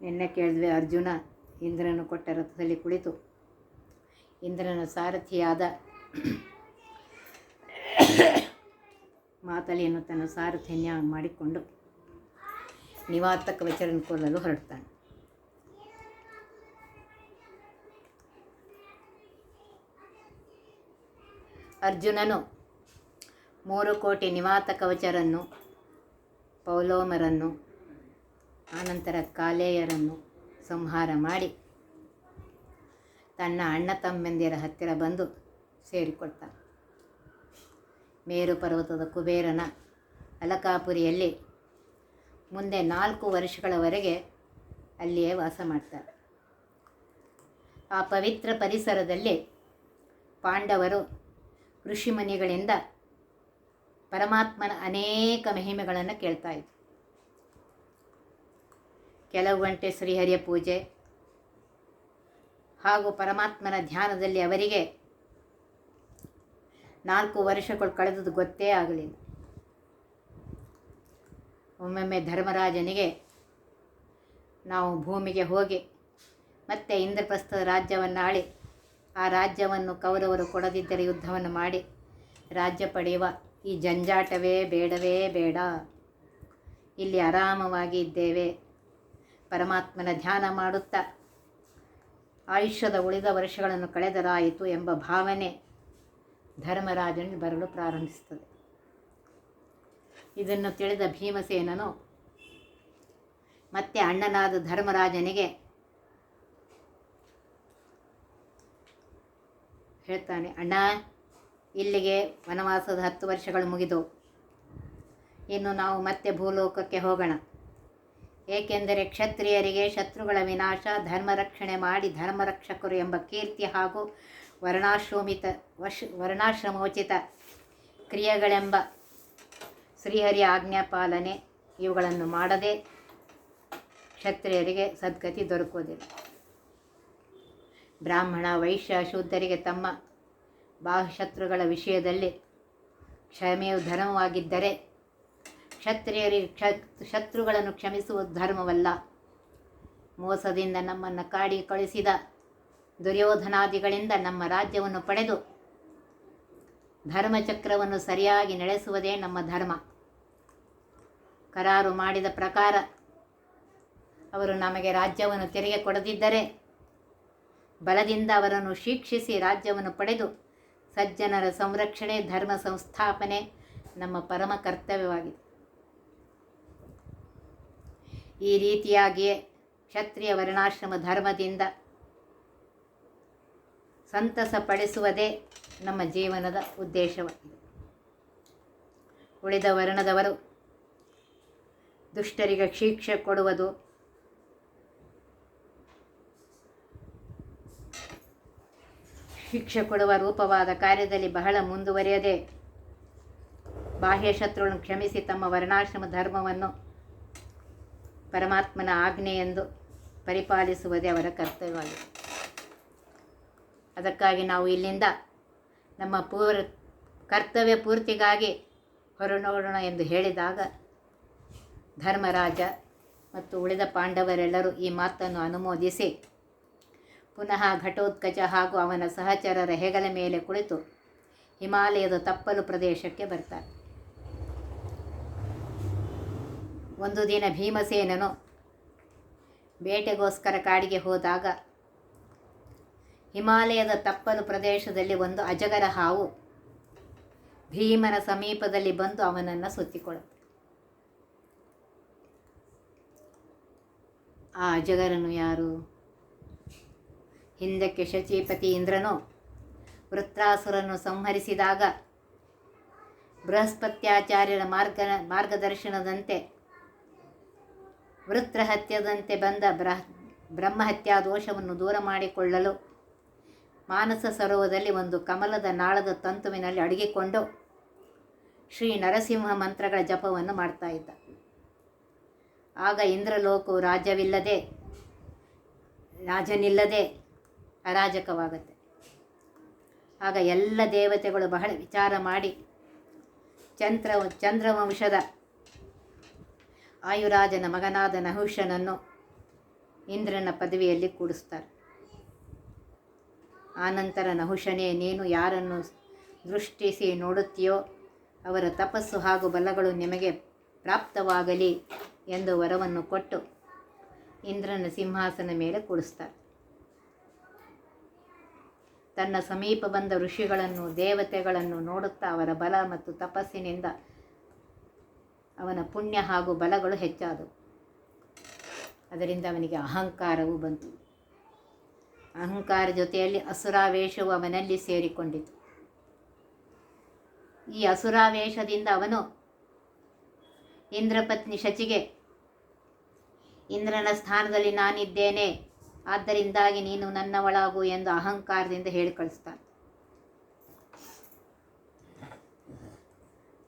ನಿನ್ನೆ ಕೇಳಿದ್ವಿ ಅರ್ಜುನ, ಇಂದ್ರನು ಕೊಟ್ಟ ರಥದಲ್ಲಿ ಕುಳಿತು. ಇಂದ್ರನ ಸಾರಥಿಯಾದ ಮಾತಲಿಯನ್ನು ತನ್ನ ಸಾರಥಿನ್ಯ ಮಾಡಿಕೊಂಡು ನಿವಾತಕ ವಚರನ್ನು ಕೊಲ್ಲಲು ಹೊರಡ್ತಾನೆ. ಅರ್ಜುನನು ಮೂರು ಕೋಟಿ ನಿವಾತ ಕವಚರನ್ನು ಪೌಲೋಮರನ್ನು ಆನಂತರ ಕಾಲೇಯರನ್ನು ಸಂಹಾರ ಮಾಡಿ ತನ್ನ ಅಣ್ಣ ತಮ್ಮಂದಿರ ಹತ್ತಿರ ಬಂದು ಸೇರಿಕೊಳ್ತಾನೆ ಮೇರು ಪರ್ವತದ ಕುಬೇರನ ಅಲಕಾಪುರಿಯಲ್ಲಿ ಮುಂದೆ ನಾಲ್ಕು ವರ್ಷಗಳವರೆಗೆ ಅಲ್ಲಿಯೇ ವಾಸ ಮಾಡ್ತಾರೆ ಆ ಪವಿತ್ರ ಪರಿಸರದಲ್ಲಿ ಪಾಂಡವರು ಋಷಿಮುನಿಗಳಿಂದ ಪರಮಾತ್ಮನ ಅನೇಕ ಮಹಿಮೆಗಳನ್ನು ಕೇಳ್ತಾ ಇದ್ರು. ಕೆಲವು ಗಂಟೆ ಶ್ರೀಹರಿಯ ಪೂಜೆ ಹಾಗೂ ಪರಮಾತ್ಮನ ಧ್ಯಾನದಲ್ಲಿ ಅವರಿಗೆ ನಾಲ್ಕು ವರ್ಷಗಳು ಕಳೆದದ್ದು ಗೊತ್ತೇ ಆಗಲಿಲ್ಲ. ಒಮ್ಮೊಮ್ಮೆ ಧರ್ಮರಾಜನಿಗೆ ನಾವು ಭೂಮಿಗೆ ಹೋಗಿ ಮತ್ತೆ ಇಂದ್ರಪ್ರಸ್ಥ ರಾಜ್ಯವನ್ನು ಆಳಿ ಆ ರಾಜ್ಯವನ್ನು ಕೌರವರು ಕೊಡದಿದ್ದರೆ ಯುದ್ಧವನ್ನು ಮಾಡಿ, ರಾಜ್ಯ ಪಡೆಯುವ ಈ ಜಂಜಾಟವೇ ಬೇಡವೇ ಬೇಡ, ಇಲ್ಲಿ ಆರಾಮವಾಗಿ ಇದ್ದೇವೆ ಪರಮಾತ್ಮನ ಧ್ಯಾನ ಮಾಡುತ್ತಾ ಆಯುಷ್ಯದ ಉಳಿದ ವರ್ಷಗಳನ್ನು ಕಳೆದರಾಯಿತು ಎಂಬ ಭಾವನೆ ಧರ್ಮರಾಜನಿಗೆ ಬರಲು ಪ್ರಾರಂಭಿಸುತ್ತದೆ. ಇದನ್ನು ತಿಳಿದ ಭೀಮಸೇನನು, ಮತ್ತೆ ಅಣ್ಣನಾದ ಧರ್ಮರಾಜನಿಗೆ ಹೇಳ್ತಾನೆ, ಅಣ್ಣ, ಇಲ್ಲಿಗೆ ವನವಾಸದ ಹತ್ತು ವರ್ಷಗಳು ಮುಗಿದವು. ಇನ್ನು ನಾವು ಮತ್ತೆ ಭೂಲೋಕಕ್ಕೆ ಹೋಗೋಣ. ಏಕೆಂದರೆ ಕ್ಷತ್ರಿಯರಿಗೆ ಶತ್ರುಗಳ ವಿನಾಶ, ಧರ್ಮರಕ್ಷಣೆ ಮಾಡಿ ಧರ್ಮರಕ್ಷಕರು ಎಂಬ ಕೀರ್ತಿ ಹಾಗೂ ವರ್ಣಾಶ್ರಮಿತ, ವಶ್, ವರ್ಣಾಶ್ರಮೋಚಿತ ಕ್ರಿಯೆಗಳೆಂಬ ಶ್ರೀಹರಿಯ ಆಜ್ಞಾಪಾಲನೆ ಇವುಗಳನ್ನು ಮಾಡದೆ ಕ್ಷತ್ರಿಯರಿಗೆ ಸದ್ಗತಿ ದೊರಕುವುದಿಲ್ಲ. ಬ್ರಾಹ್ಮಣ, ವೈಶ್ಯ, ಶೂದ್ಧರಿಗೆ ತಮ್ಮ ಬಾಹ್ಯಶತ್ರುಗಳ ವಿಷಯದಲ್ಲಿ ಕ್ಷಮೆಯು ಧರ್ಮವಾಗಿದ್ದರೆ ಕ್ಷತ್ರಿಯರಿಗೆ ಕ್ಷ ಶತ್ರುಗಳನ್ನು ಕ್ಷಮಿಸುವುದು ಧರ್ಮವಲ್ಲ. ಮೋಸದಿಂದ ನಮ್ಮನ್ನು ಕಾಡಿ ಕಳಿಸಿದ ದುರ್ಯೋಧನಾದಿಗಳಿಂದ ನಮ್ಮ ರಾಜ್ಯವನ್ನು ಪಡೆದು ಧರ್ಮಚಕ್ರವನ್ನು ಸರಿಯಾಗಿ ನಡೆಸುವುದೇ ನಮ್ಮ ಧರ್ಮ. ಕರಾರು ಮಾಡಿದ ಪ್ರಕಾರ ಅವರು ನಮಗೆ ರಾಜ್ಯವನ್ನು ತೆರಿಗೆ ಕೊಡದಿದ್ದರೆ ಬಲದಿಂದ ಅವರನ್ನು ಶಿಕ್ಷಿಸಿ ರಾಜ್ಯವನ್ನು ಪಡೆದು ಸಜ್ಜನರ ಸಂರಕ್ಷಣೆ, ಧರ್ಮ ಸಂಸ್ಥಾಪನೆ ನಮ್ಮ ಪರಮ ಕರ್ತವ್ಯವಾಗಿದೆ. ಈ ರೀತಿಯಾಗಿಯೇ ಕ್ಷತ್ರಿಯ ವರ್ಣಾಶ್ರಮ ಧರ್ಮದಿಂದ ಸಂತಸ ಪಡಿಸುವುದೇ ನಮ್ಮ ಜೀವನದ ಉದ್ದೇಶವಾಗಿದೆ. ಉಳಿದ ವರ್ಣದವರು ದುಷ್ಟರಿಗೆ ಶಿಕ್ಷೆ ಕೊಡುವುದು, ಶಿಕ್ಷೆ ಕೊಡುವ ರೂಪವಾದ ಕಾರ್ಯದಲ್ಲಿ ಬಹಳ ಮುಂದುವರಿಯದೆ ಬಾಹ್ಯ ಶತ್ರುಗಳನ್ನು ಕ್ಷಮಿಸಿ ತಮ್ಮ ವರ್ಣಾಶ್ರಮ ಧರ್ಮವನ್ನು ಪರಮಾತ್ಮನ ಆಜ್ಞೆ ಎಂದು ಪರಿಪಾಲಿಸುವುದೇ ಅವರ ಕರ್ತವ್ಯವಾಗಿದೆ ಅದಕ್ಕಾಗಿ ನಾವು ಇಲ್ಲಿಂದ ನಮ್ಮ ಪೂರ್, ಕರ್ತವ್ಯ ಪೂರ್ತಿಗಾಗಿ ಹೊರನೋಡೋಣ ಎಂದು ಹೇಳಿದಾಗ ಧರ್ಮರಾಜ ಮತ್ತು ಉಳಿದ ಪಾಂಡವರೆಲ್ಲರೂ ಈ ಮಾತನ್ನು ಅನುಮೋದಿಸಿ ಪುನಃ ಘಟೋತ್ಕಚ ಹಾಗೂ ಅವನ ಸಹಚರರ ಹೆಗಲ ಮೇಲೆ ಕುಳಿತು ಹಿಮಾಲಯದ ತಪ್ಪಲು ಪ್ರದೇಶಕ್ಕೆ ಬರ್ತಾರೆ. ಒಂದು ದಿನ ಭೀಮಸೇನನು ಬೇಟೆಗೋಸ್ಕರ ಕಾಡಿಗೆ ಹೋದಾಗ ಹಿಮಾಲಯದ ತಪ್ಪಲು ಪ್ರದೇಶದಲ್ಲಿ ಒಂದು ಅಜಗರ ಹಾವು ಭೀಮನ ಸಮೀಪದಲ್ಲಿ ಬಂದು ಅವನನ್ನು ಸುತ್ತಿಕೊಳ್ಳುತ್ತೆ. ಆ ಅಜಗರನು ಯಾರು? ಹಿಂದಕ್ಕೆ ಶಚೀಪತಿ ಇಂದ್ರನು ವೃತ್ರಾಸುರನ್ನು ಸಂಹರಿಸಿದಾಗ ಬೃಹಸ್ಪತ್ಯಾಚಾರ್ಯರ ಮಾರ್ಗ ಮಾರ್ಗದರ್ಶನದಂತೆ ವೃತ್ರಹತ್ಯದಂತೆ ಬಂದ ಬ್ರಹ, ಬ್ರಹ್ಮಹತ್ಯಾ ದೋಷವನ್ನು ದೂರ ಮಾಡಿಕೊಳ್ಳಲು ಮಾನಸ ಸರೋವರದಲ್ಲಿ ಒಂದು ಕಮಲದ ನಾಳದ ತಂತುವಿನಲ್ಲಿ ಅಡಗಿಕೊಂಡು ಶ್ರೀ ನರಸಿಂಹ ಮಂತ್ರಗಳ ಜಪವನ್ನು ಮಾಡ್ತಾ ಇದ್ದ. ಆಗ ಇಂದ್ರಲೋಕವು ರಾಜ್ಯವಿಲ್ಲದೆ, ರಾಜನಿಲ್ಲದೆ ಅರಾಜಕವಾಗುತ್ತೆ. ಆಗ ಎಲ್ಲ ದೇವತೆಗಳು ಬಹಳ ವಿಚಾರ ಮಾಡಿ ಚಂದ್ರ, ಚಂದ್ರವಂಶದ ಆಯುರಾಜನ ಮಗನಾದ ನಹುಷನನ್ನು ಇಂದ್ರನ ಪದವಿಯಲ್ಲಿ ಕೂಡಿಸ್ತಾರೆ. ಆನಂತರ ನಹುಷನೇ, ನೀನು ಯಾರನ್ನು ದೃಷ್ಟಿಸಿ ನೋಡುತ್ತೀಯೋ, ಅವರ ತಪಸ್ಸು ಹಾಗೂ ಬಲಗಳು ನಿಮಗೆ ಪ್ರಾಪ್ತವಾಗಲಿ ಎಂದು ವರವನ್ನು ಕೊಟ್ಟು ಇಂದ್ರನ ಸಿಂಹಾಸನ ಮೇಲೆ ಕೂಡಿಸ್ತಾರೆ. ತನ್ನ ಸಮೀಪ ಬಂದ ಋಷಿಗಳನ್ನು, ದೇವತೆಗಳನ್ನು ನೋಡುತ್ತಾ ಅವರ ಬಲ ಮತ್ತು ತಪಸ್ಸಿನಿಂದ ಅವನ ಪುಣ್ಯ ಹಾಗೂ ಬಲಗಳು ಹೆಚ್ಚಾದವು. ಅದರಿಂದ ಅವನಿಗೆ ಅಹಂಕಾರವು ಬಂತು. ಅಹಂಕಾರ ಜೊತೆಯಲ್ಲಿ ಅಸುರಾವೇಶವು ಅವನಲ್ಲಿ ಸೇರಿಕೊಂಡಿತು. ಈ ಅಸುರಾವೇಶದಿಂದ ಅವನು ಇಂದ್ರಪತ್ನಿ ಶಚಿಗೆ, ಇಂದ್ರನ ಸ್ಥಾನದಲ್ಲಿ ನಾನಿದ್ದೇನೆ, ಆದ್ದರಿಂದಾಗಿ ನೀನು ನನ್ನವಳಾಗು ಎಂದು ಅಹಂಕಾರದಿಂದ ಹೇಳಿ ಕಳಿಸ್ತಾನೆ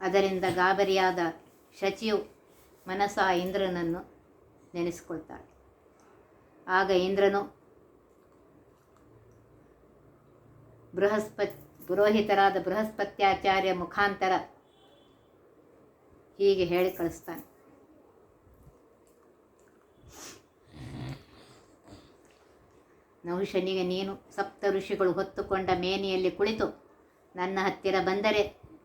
ಅದರಿಂದ ಗಾಬರಿಯಾದ ಶಚಿಯು ಮನಸ ಇಂದ್ರನನ್ನು ನೆನೆಸಿಕೊಳ್ತಾಳೆ. ಆಗ ಇಂದ್ರನು ಬೃಹಸ್ಪತ್, ಪುರೋಹಿತರಾದ ಬೃಹಸ್ಪತ್ಯಾಚಾರ್ಯ ಮುಖಾಂತರ ಹೀಗೆ ಹೇಳಿ ಕಳಿಸ್ತಾನೆ. ನಹುಶನಿಗೆ, ನೀನು ಸಪ್ತ ಋಷಿಗಳು ಹೊತ್ತುಕೊಂಡ ಮೇನೆಯಲ್ಲಿ ಕುಳಿತು ನನ್ನ ಹತ್ತಿರ ಬಂದರೆ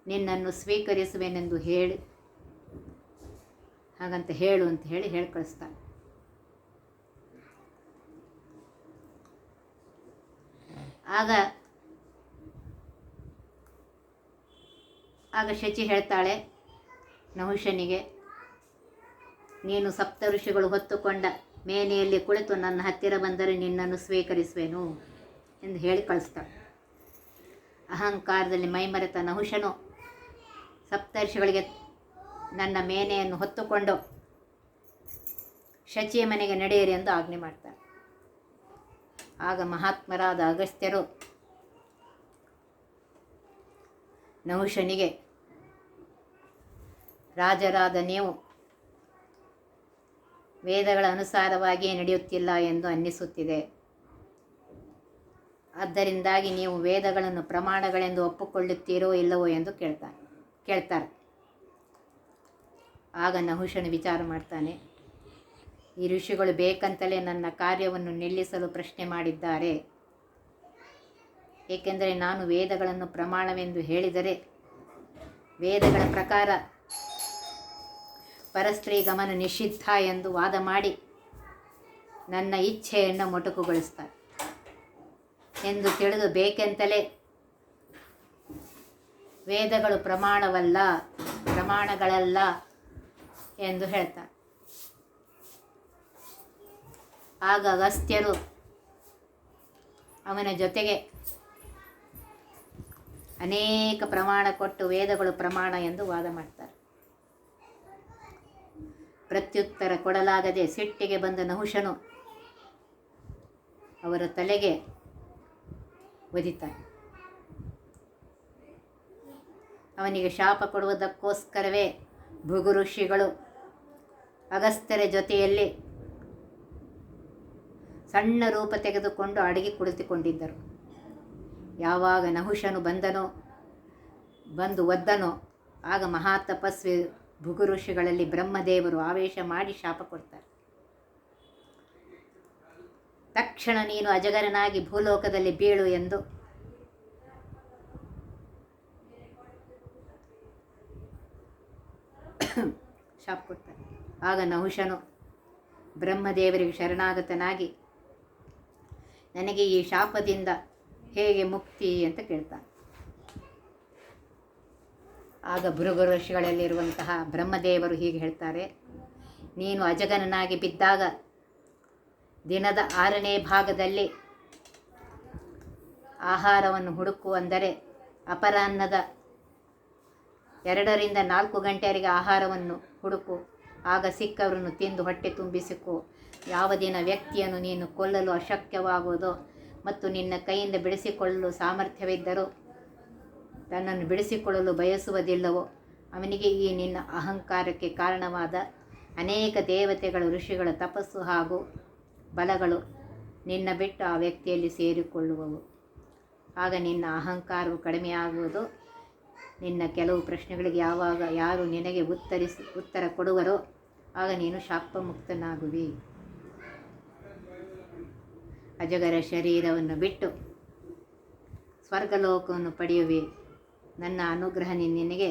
ನಿನ್ನನ್ನು ಸ್ವೀಕರಿಸುವೆನೆಂದು ಹೇಳಿ ಹಾಗಂತ ಹೇಳು ಅಂತ ಹೇಳಿ ಹೇಳಿ ಕಳಿಸ್ತಾನೆ ಆಗ ಆಗ ಶಚಿ ಹೇಳ್ತಾಳೆ, ನಹುಷನಿಗೆ, ನೀನು ಸಪ್ತ ಋಷಿಗಳು ಹೊತ್ತುಕೊಂಡ ಮೇನೆಯಲ್ಲಿ ಕುಳಿತು ನನ್ನ ಹತ್ತಿರ ಬಂದರೆ ನಿನ್ನನ್ನು ಸ್ವೀಕರಿಸುವೆನು ಎಂದು ಹೇಳಿ ಕಳಿಸ್ತಾಳೆ. ಅಹಂಕಾರದಲ್ಲಿ ಮೈಮರೆತ ನಹುಷನು ಸಪ್ತರ್ಷಿಗಳಿಗೆ ನನ್ನ ಮೇನೆಯನ್ನು ಹೊತ್ತುಕೊಂಡು ಶಚಿಯ ಮನೆಗೆ ನಡೆಯಿರಿ ಎಂದು ಆಜ್ಞೆ ಮಾಡ್ತಾರೆ. ಆಗ ಮಹಾತ್ಮರಾದ ಅಗಸ್ತ್ಯರು ನಹುಷನಿಗೆ, ರಾಜರಾದ ನೀವು ವೇದಗಳ ಅನುಸಾರವಾಗಿಯೇ ನಡೆಯುತ್ತಿಲ್ಲ ಎಂದು ಅನ್ನಿಸುತ್ತಿದೆ. ಆದ್ದರಿಂದಾಗಿ ನೀವು ವೇದಗಳನ್ನು ಪ್ರಮಾಣಗಳೆಂದು ಒಪ್ಪಿಕೊಳ್ಳುತ್ತೀರೋ ಇಲ್ಲವೋ ಎಂದು ಕೇಳ್ತಾರೆ ಕೇಳ್ತಾರೆ. ಆಗ ನಹುಷನು ವಿಚಾರ ಮಾಡ್ತಾನೆ, ಈ ಋಷಿಗಳು ಬೇಕಂತಲೇ ನನ್ನ ಕಾರ್ಯವನ್ನು ನಿಲ್ಲಿಸಲು ಪ್ರಶ್ನೆ ಮಾಡಿದ್ದಾರೆ. ಏಕೆಂದರೆ ನಾನು ವೇದಗಳನ್ನು ಪ್ರಮಾಣವೆಂದು ಹೇಳಿದರೆ ವೇದಗಳ ಪ್ರಕಾರ ಪರಸ್ತ್ರೀ ಗಮನ ನಿಷಿದ್ಧ ಎಂದು ವಾದ ಮಾಡಿ ನನ್ನ ಇಚ್ಛೆಯನ್ನು ಮೊಟಕುಗೊಳಿಸ್ತಾರೆ. ಎಂದು ತಿಳಿದು ಬೇಕೆಂತಲೇ ವೇದಗಳು ಪ್ರಮಾಣವಲ್ಲ, ಪ್ರಮಾಣಗಳಲ್ಲ ಎಂದು ಹೇಳ್ತಾರೆ ಆಗ ಅಗಸ್ತ್ಯರು ಅವನ ಜೊತೆಗೆ ಅನೇಕ ಪ್ರಮಾಣ ಕೊಟ್ಟು ವೇದಗಳು ಪ್ರಮಾಣ ಎಂದು ವಾದ ಮಾಡ್ತಾರೆ. ಪ್ರತ್ಯುತ್ತರ ಕೊಡಲಾಗದೆ ಸಿಟ್ಟಿಗೆ ಬಂದ ನಹುಷನು ಅವರ ತಲೆಗೆ ಒದಿತಾನೆ. ಅವನಿಗೆ ಶಾಪ ಕೊಡುವುದಕ್ಕೋಸ್ಕರವೇ ಭೃಗು ಋಷಿಗಳು ಅಗಸ್ತ್ಯರ ಜೊತೆಯಲ್ಲಿ ಸಣ್ಣ ರೂಪ ತೆಗೆದುಕೊಂಡು ಅಡಗಿ ಕುಳಿತುಕೊಂಡಿದ್ದರು. ಯಾವಾಗ ನಹುಷನು ಬಂದನೋ, ಬಂದು ಒದ್ದನೋ, ಆಗ ಮಹಾತಪಸ್ವಿ ಭೃಗು ಋಷಿಗಳಲ್ಲಿ ಬ್ರಹ್ಮದೇವರು ಆವೇಶ ಮಾಡಿ ಶಾಪ ಕೊಡ್ತಾರೆ. ತಕ್ಷಣ ನೀನು ಅಜಗರನಾಗಿ ಭೂಲೋಕದಲ್ಲಿ ಬೀಳು ಎಂದು ಶಾಪ ಕೊಡ್ತಾರೆ. ಆಗ ನಹುಷನು ಬ್ರಹ್ಮದೇವರಿಗೆ ಶರಣಾಗತನಾಗಿ ನನಗೆ ಈ ಶಾಪದಿಂದ ಹೇಗೆ ಮುಕ್ತಿ ಅಂತ ಕೇಳ್ತಾನೆ. ಆಗ ಭೃಗು ಋಷಿಗಳಲ್ಲಿರುವಂತಹ ಬ್ರಹ್ಮದೇವರು ಹೀಗೆ ಹೇಳ್ತಾರೆ, ನೀನು ಅಜಗನನಾಗಿ ಬಿದ್ದಾಗ ದಿನದ ಆರನೇ ಭಾಗದಲ್ಲಿ ಆಹಾರವನ್ನು ಹುಡುಕು ಅಂದರೆ ಅಪರಾಹ್ನದ ಎರಡರಿಂದ ನಾಲ್ಕು ಗಂಟೆಯವರೆಗೆ ಆಹಾರವನ್ನು ಹುಡುಕು. ಆಗ ಸಿಕ್ಕವರನ್ನು ತಿಂದು ಹೊಟ್ಟೆ ತುಂಬಿಸಿಕೊ. ಯಾವ ದಿನ ವ್ಯಕ್ತಿಯನ್ನು ನೀನು ಕೊಲ್ಲಲು ಅಶಕ್ಯವಾಗುವುದೋ ಮತ್ತು ನಿನ್ನ ಕೈಯಿಂದ ಬಿಡಿಸಿಕೊಳ್ಳಲು ಸಾಮರ್ಥ್ಯವಿದ್ದರೂ ತನ್ನನ್ನು ಬಿಡಿಸಿಕೊಳ್ಳಲು ಬಯಸುವುದಿಲ್ಲವೋ, ಅವನಿಗೆ ಈ ನಿನ್ನ ಅಹಂಕಾರಕ್ಕೆ ಕಾರಣವಾದ ಅನೇಕ ದೇವತೆಗಳು, ಋಷಿಗಳ, ತಪಸ್ಸು ಹಾಗೂ ಬಲಗಳು ನಿನ್ನ ಬಿಟ್ಟು ಆ ವ್ಯಕ್ತಿಯಲ್ಲಿ ಸೇರಿಕೊಳ್ಳುವವು. ಆಗ ನಿನ್ನ ಅಹಂಕಾರವು ಕಡಿಮೆಯಾಗುವುದು. ನಿನ್ನ ಕೆಲವು ಪ್ರಶ್ನೆಗಳಿಗೆ ಯಾವಾಗ ಯಾರು ನಿನಗೆ ಉತ್ತರಿಸಿ, ಉತ್ತರ ಕೊಡುವರೋ ಆಗ ನೀನು ಶಾಪಮುಕ್ತನಾಗುವಿ. ಅಜಗರ ಶರೀರವನ್ನು ಬಿಟ್ಟು ಸ್ವರ್ಗಲೋಕವನ್ನು ಪಡೆಯುವಿ. ನನ್ನ ಅನುಗ್ರಹ ನಿನಗೆ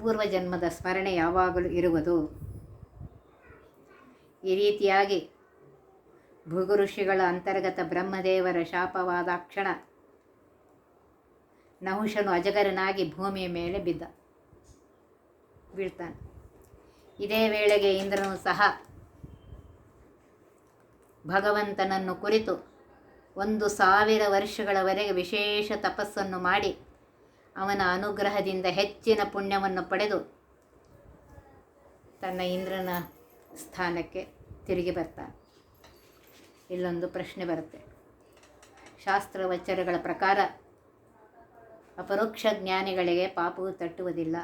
ಪೂರ್ವಜನ್ಮದ ಸ್ಮರಣೆ ಯಾವಾಗಲೂ ಇರುವುದು. ಈ ರೀತಿಯಾಗಿ ಭೃಗು ಋಷಿಗಳ ಅಂತರ್ಗತ ಬ್ರಹ್ಮದೇವರ ಶಾಪವಾದ ಕ್ಷಣ ನಹುಷನು ಅಜಗರನಾಗಿ ಭೂಮಿಯ ಮೇಲೆ ಬಿದ್ದ, ಬೀಳ್ತಾನೆ. ಇದೇ ವೇಳೆಗೆ ಇಂದ್ರನು ಸಹ ಭಗವಂತನನ್ನು ಕುರಿತು ಒಂದು ಸಾವಿರ ವರ್ಷಗಳವರೆಗೆ ವಿಶೇಷ ತಪಸ್ಸನ್ನು ಮಾಡಿ ಅವನ ಅನುಗ್ರಹದಿಂದ ಹೆಚ್ಚಿನ ಪುಣ್ಯವನ್ನು ಪಡೆದು ತನ್ನ ಇಂದ್ರನ ಸ್ಥಾನಕ್ಕೆ ತಿರುಗಿ ಬರ್ತಾನೆ. ಇಲ್ಲೊಂದು ಪ್ರಶ್ನೆ ಬರುತ್ತೆ. ಶಾಸ್ತ್ರವಚರಗಳ ಪ್ರಕಾರ ಅಪರೋಕ್ಷ ಜ್ಞಾನಿಗಳಿಗೆ ಪಾಪವು ತಟ್ಟುವುದಿಲ್ಲ.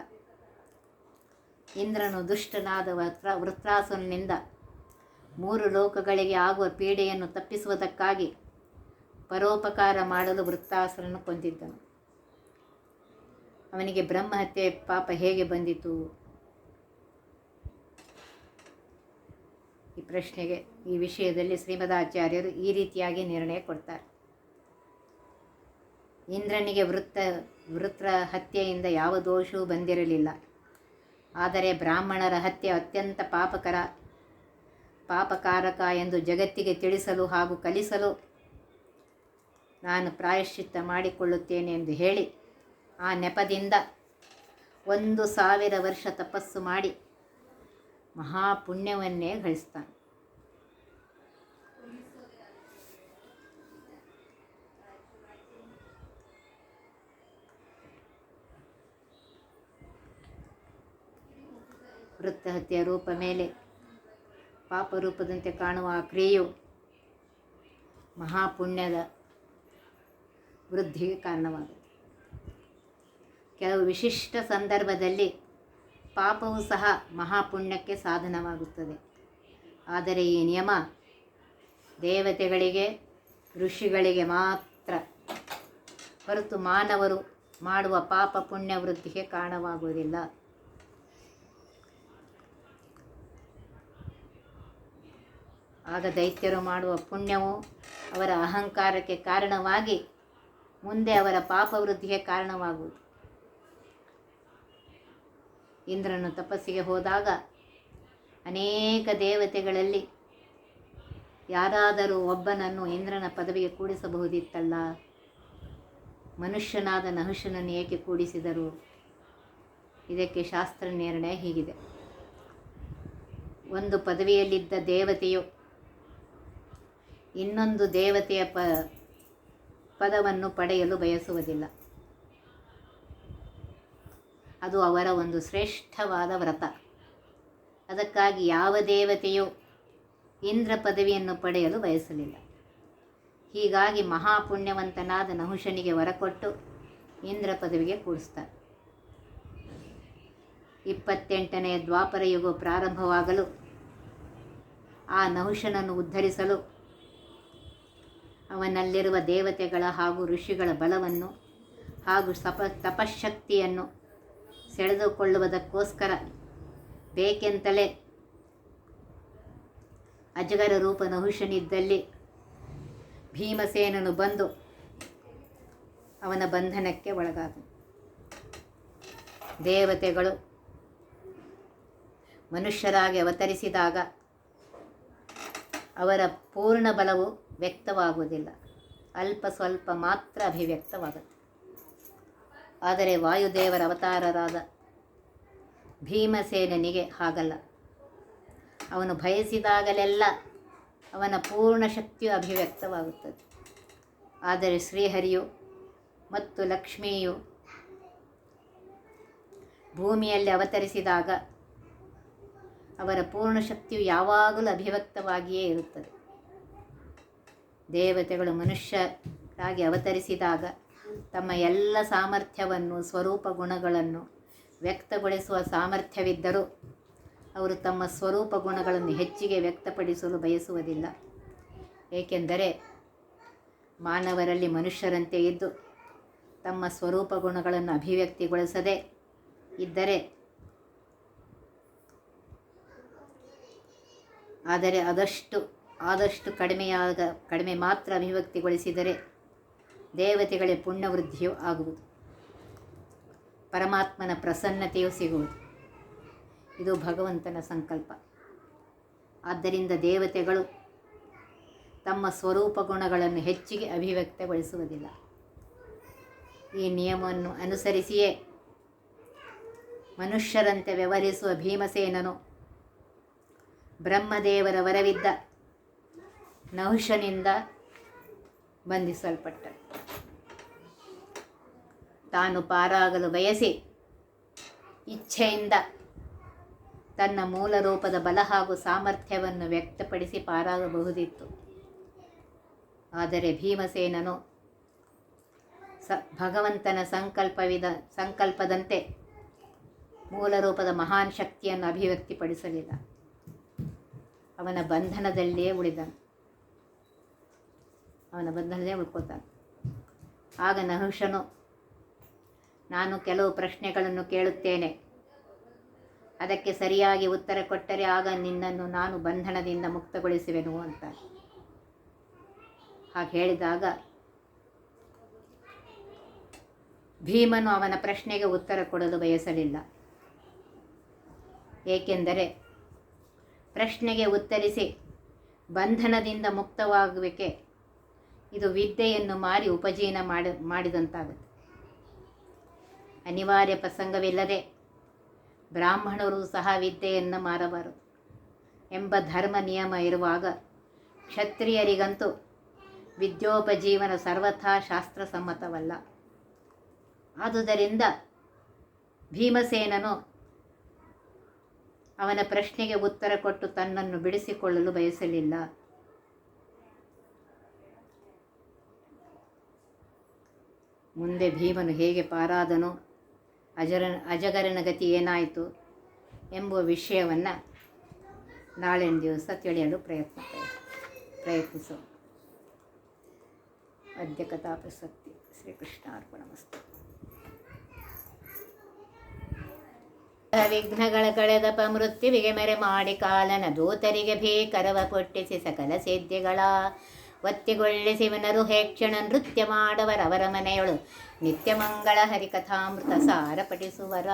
ಇಂದ್ರನು ದುಷ್ಟನಾದ ವೃತ್ರ ಮೂರು ಲೋಕಗಳಿಗೆ ಆಗುವ ಪೀಡೆಯನ್ನು ತಪ್ಪಿಸುವುದಕ್ಕಾಗಿ ಪರೋಪಕಾರ ಮಾಡಲು ವೃತ್ತಾಸುರನು ಕೊಂದಿದ್ದನು. ಅವನಿಗೆ ಬ್ರಹ್ಮಹತ್ಯೆ ಪಾಪ ಹೇಗೆ ಬಂದಿತು? ಈ ಪ್ರಶ್ನೆಗೆ ಈ ವಿಷಯದಲ್ಲಿ ಶ್ರೀಮದಾಚಾರ್ಯರು ಈ ರೀತಿಯಾಗಿ ನಿರ್ಣಯ ಕೊಡ್ತಾರೆ. ಇಂದ್ರನಿಗೆ ವೃತ್ತ ವೃತ್ರ ಹತ್ಯೆಯಿಂದ ಯಾವ ದೋಷವೂ ಬಂದಿರಲಿಲ್ಲ. ಆದರೆ ಬ್ರಾಹ್ಮಣರ ಹತ್ಯೆ ಅತ್ಯಂತ ಪಾಪಕರ, ಪಾಪಕಾರಕ ಎಂದು ಜಗತ್ತಿಗೆ ತಿಳಿಸಲು ಹಾಗೂ ಕಲಿಸಲು ನಾನು ಪ್ರಾಯಶ್ಚಿತ್ತ ಮಾಡಿಕೊಳ್ಳುತ್ತೇನೆ ಎಂದು ಹೇಳಿ, ಆ ನೆಪದಿಂದ ಒಂದು ಸಾವಿರ ವರ್ಷ ತಪಸ್ಸು ಮಾಡಿ ಮಹಾಪುಣ್ಯವನ್ನೇ ಗಳಿಸ್ತಾನೆ. ವೃತ್ತಹತ್ಯೆಯ ರೂಪ ಮೇಲೆ ಪಾಪರೂಪದಂತೆ ಕಾಣುವ ಆ ಕ್ರಿಯೆಯು ಮಹಾಪುಣ್ಯದ ವೃದ್ಧಿಗೆ ಕಾರಣವಾಗುತ್ತೆ ಕೆಲವು ವಿಶಿಷ್ಟ ಸಂದರ್ಭದಲ್ಲಿ ಪಾಪವು ಸಹ ಮಹಾಪುಣ್ಯಕ್ಕೆ ಸಾಧನವಾಗುತ್ತದೆ. ಆದರೆ ಈ ನಿಯಮ ದೇವತೆಗಳಿಗೆ, ಋಷಿಗಳಿಗೆ ಮಾತ್ರ. ಹೊರತು ಮಾನವರು ಮಾಡುವ ಪಾಪ ಪುಣ್ಯ ವೃದ್ಧಿಗೆ ಕಾರಣವಾಗುವುದಿಲ್ಲ. ಆಗ ದೈತ್ಯರು ಮಾಡುವ ಪುಣ್ಯವು ಅವರ ಅಹಂಕಾರಕ್ಕೆ ಕಾರಣವಾಗಿ ಮುಂದೆ ಅವರ ಪಾಪ ವೃದ್ಧಿಗೆ ಕಾರಣವಾಗುವುದು. ಇಂದ್ರನು ತಪಸ್ಸಿಗೆ ಹೋದಾಗ ಅನೇಕ ದೇವತೆಗಳಲ್ಲಿ ಯಾರಾದರೂ ಒಬ್ಬನನ್ನು ಇಂದ್ರನ ಪದವಿಗೆ ಕೂಡಿಸಬಹುದಿತ್ತಲ್ಲ? ಮನುಷ್ಯನಾದ ನಹುಷನನ್ನು ಏಕೆ ಕೂಡಿಸಿದರು? ಇದಕ್ಕೆ ಶಾಸ್ತ್ರ ನಿರ್ಣಯ ಹೀಗಿದೆ. ಒಂದು ಪದವಿಯಲ್ಲಿದ್ದ ದೇವತೆಯು ಇನ್ನೊಂದು ದೇವತೆಯ ಪ, ಪದವನ್ನು ಪಡೆಯಲು ಬಯಸುವುದಿಲ್ಲ. ಅದು ಅವರ ಒಂದು ಶ್ರೇಷ್ಠವಾದ ವ್ರತ. ಅದಕ್ಕಾಗಿ ಯಾವ ದೇವತೆಯು ಇಂದ್ರ ಪದವಿಯನ್ನು ಪಡೆಯಲು ಬಯಸಲಿಲ್ಲ. ಹೀಗಾಗಿ ಮಹಾಪುಣ್ಯವಂತನಾದ ನಹುಷನಿಗೆ ವರಕೊಟ್ಟು ಇಂದ್ರ ಪದವಿಗೆ ಕೂಡಿಸ್ತಾರೆ ಇಪ್ಪತ್ತೆಂಟನೆಯ ದ್ವಾಪರ ಯುಗ ಪ್ರಾರಂಭವಾಗಲು ಆ ನಹುಷನನ್ನು ಉದ್ಧರಿಸಲು ಅವನಲ್ಲಿರುವ ದೇವತೆಗಳ ಹಾಗೂ ಋಷಿಗಳ ಬಲವನ್ನು ಹಾಗೂ ಸಪ ತಪಶಕ್ತಿಯನ್ನು ಸೆಳೆದುಕೊಳ್ಳುವುದಕ್ಕೋಸ್ಕರ ಬೇಕೆಂತಲೇ ಅಜಗರ ರೂಪ ನಹುಷನಿದ್ದಲ್ಲಿ ಭೀಮಸೇನನು ಬಂದು ಅವನ ಬಂಧನಕ್ಕೆ ಒಳಗಾದ ದೇವತೆಗಳು ಮನುಷ್ಯರಾಗಿ ಅವತರಿಸಿದಾಗ ಅವರ ಪೂರ್ಣ ಬಲವು ವ್ಯಕ್ತವಾಗುವುದಿಲ್ಲ. ಅಲ್ಪ ಸ್ವಲ್ಪ ಮಾತ್ರ ಅಭಿವ್ಯಕ್ತವಾಗುತ್ತೆ. ಆದರೆ ವಾಯುದೇವರ ಅವತಾರರಾದ ಭೀಮಸೇನನಿಗೆ ಹಾಗಲ್ಲ. ಅವನು ಬಯಸಿದಾಗಲೆಲ್ಲ ಅವನ ಪೂರ್ಣ ಶಕ್ತಿಯು ಅಭಿವ್ಯಕ್ತವಾಗುತ್ತದೆ. ಆದರೆ ಶ್ರೀಹರಿಯು ಮತ್ತು ಲಕ್ಷ್ಮಿಯು ಭೂಮಿಯಲ್ಲಿ ಅವತರಿಸಿದಾಗ ಅವರ ಪೂರ್ಣ ಶಕ್ತಿಯು ಯಾವಾಗಲೂ ಅಭಿವ್ಯಕ್ತವಾಗಿಯೇ ಇರುತ್ತದೆ. ದೇವತೆಗಳು ಮನುಷ್ಯರಾಗಿ ಅವತರಿಸಿದಾಗ ತಮ್ಮ ಎಲ್ಲ ಸಾಮರ್ಥ್ಯವನ್ನು, ಸ್ವರೂಪ ಗುಣಗಳನ್ನು ವ್ಯಕ್ತಗೊಳಿಸುವ ಸಾಮರ್ಥ್ಯವಿದ್ದರೂ ಅವರು ತಮ್ಮ ಸ್ವರೂಪ ಗುಣಗಳನ್ನು ಹೆಚ್ಚಿಗೆ ವ್ಯಕ್ತಪಡಿಸಲು ಬಯಸುವುದಿಲ್ಲ. ಏಕೆಂದರೆ ಮಾನವರಲ್ಲಿ ಮನುಷ್ಯರಂತೆ ಇದ್ದು ತಮ್ಮ ಸ್ವರೂಪ ಗುಣಗಳನ್ನು ಅಭಿವ್ಯಕ್ತಿಗೊಳಿಸದೆ ಇದ್ದರೆ ಆದರೆ ಆದಷ್ಟು ಆದಷ್ಟು ಕಡಿಮೆಯಾದ, ಕಡಿಮೆ ಮಾತ್ರ ಅಭಿವ್ಯಕ್ತಿಗೊಳಿಸಿದರೆ ದೇವತೆಗಳೇ ಪುಣ್ಯವೃದ್ಧಿಯೂ ಆಗುವುದು. ಪರಮಾತ್ಮನ ಪ್ರಸನ್ನತೆಯೂ ಸಿಗುವುದು. ಇದು ಭಗವಂತನ ಸಂಕಲ್ಪ. ಆದ್ದರಿಂದ ದೇವತೆಗಳು ತಮ್ಮ ಸ್ವರೂಪ ಗುಣಗಳನ್ನು ಹೆಚ್ಚಿಗೆ ಅಭಿವ್ಯಕ್ತಗೊಳಿಸುವುದಿಲ್ಲ. ಈ ನಿಯಮವನ್ನು ಅನುಸರಿಸಿಯೇ ಮನುಷ್ಯರಂತೆ ವ್ಯವಹರಿಸುವ ಭೀಮಸೇನನು ಬ್ರಹ್ಮದೇವರ ವರವಿದ್ದ ನಹುಷನಿಂದ ಬಂಧಿಸಲ್ಪಟ್ಟ. ತಾನು ಪಾರಾಗಲು ಬಯಸಿ ಇಚ್ಛೆಯಿಂದ ತನ್ನ ಮೂಲ ರೂಪದ ಬಲ ಹಾಗೂ ಸಾಮರ್ಥ್ಯವನ್ನು ವ್ಯಕ್ತಪಡಿಸಿ ಪಾರಾಗಬಹುದಿತ್ತು. ಆದರೆ ಭೀಮಸೇನನು ಸ ಭಗವಂತನ ಸಂಕಲ್ಪವಿದ ಸಂಕಲ್ಪದಂತೆ ಮೂಲ ರೂಪದ ಮಹಾನ್ ಶಕ್ತಿಯನ್ನು ಅಭಿವ್ಯಕ್ತಿಪಡಿಸಲಿಲ್ಲ. ಅವನ ಬಂಧನದಲ್ಲಿಯೇ ಉಳಿದನು. ಅವನ ಬಂಧನದೇ ಉಳ್ಕೊತಾನೆ. ಆಗ ನಹುಷನು, ನಾನು ಕೆಲವು ಪ್ರಶ್ನೆಗಳನ್ನು ಕೇಳುತ್ತೇನೆ. ಅದಕ್ಕೆ ಸರಿಯಾಗಿ ಉತ್ತರ ಕೊಟ್ಟರೆ ಆಗ ನಿನ್ನನ್ನು ನಾನು ಬಂಧನದಿಂದ ಮುಕ್ತಗೊಳಿಸುವೆನು ಅಂತ ಹಾಗೆ ಹೇಳಿದಾಗ ಭೀಮನು ಅವನ ಪ್ರಶ್ನೆಗೆ ಉತ್ತರ ಕೊಡಲು ಬಯಸಲಿಲ್ಲ. ಏಕೆಂದರೆ ಪ್ರಶ್ನೆಗೆ ಉತ್ತರಿಸಿ ಬಂಧನದಿಂದ ಮುಕ್ತವಾಗುವಿಕೆ ಇದು ವಿದ್ಯೆಯನ್ನು ಮಾರಿ ಉಪಜೀವನ ಮಾಡಿ, ಮಾಡಿದಂತಾಗುತ್ತೆ. ಅನಿವಾರ್ಯ ಪ್ರಸಂಗವಿಲ್ಲದೆ ಬ್ರಾಹ್ಮಣರು ಸಹ ವಿದ್ಯೆಯನ್ನು ಮಾರಬಾರದು ಎಂಬ ಧರ್ಮ ನಿಯಮ ಇರುವಾಗ ಕ್ಷತ್ರಿಯರಿಗಂತೂ ವಿದ್ಯೋಪಜೀವನ ಸರ್ವಥಾ ಶಾಸ್ತ್ರಸಮ್ಮತವಲ್ಲ. ಆದುದರಿಂದ ಭೀಮಸೇನನು ಅವನ ಪ್ರಶ್ನೆಗೆ ಉತ್ತರ ಕೊಟ್ಟು ತನ್ನನ್ನು ಬಿಡಿಸಿಕೊಳ್ಳಲು ಬಯಸಲಿಲ್ಲ. ಮುಂದೆ ಭೀಮನು ಹೇಗೆ ಪಾರಾದನು, ಅಜರ, ಅಜಗರನ ಗತಿ ಏನಾಯಿತು ಎಂಬುವ ವಿಷಯವನ್ನು ನಾಳಿನ ದಿವಸ ತಿಳಿಯಲು ಪ್ರಯತ್ನ ಪ್ರಯತ್ನಿಸು. ಅದ್ಯ ಕಥಾ ಪ್ರಸಕ್ತಿ ಶ್ರೀಕೃಷ್ಣ ಅರ್ಪಣಮಸ್ತು ವಿಘ್ನಗಳ ಕಳೆದಪ ಮೃತ್ಯುವಿಗೆ ಮೆರೆ ಮಾಡಿ ಕಾಲನ ದೂತರಿಗೆ ಭೀಕರವ ಕೊಟ್ಟಿಸಿ ಸಕಲ ಸಿದ್ಧಿಗಳ ಒತ್ತಿಗೊಳ್ಳಿಸಿ ಶಿವನರು ಹೇಕ್ಷಣ ನೃತ್ಯ ಮಾಡವರವರ ಮನೆಯೊಳು. ನಿತ್ಯ ಮಂಗಳ ಹರಿಕಥಾಮೃತ ಸಾರ ಪಠಿಸುವರ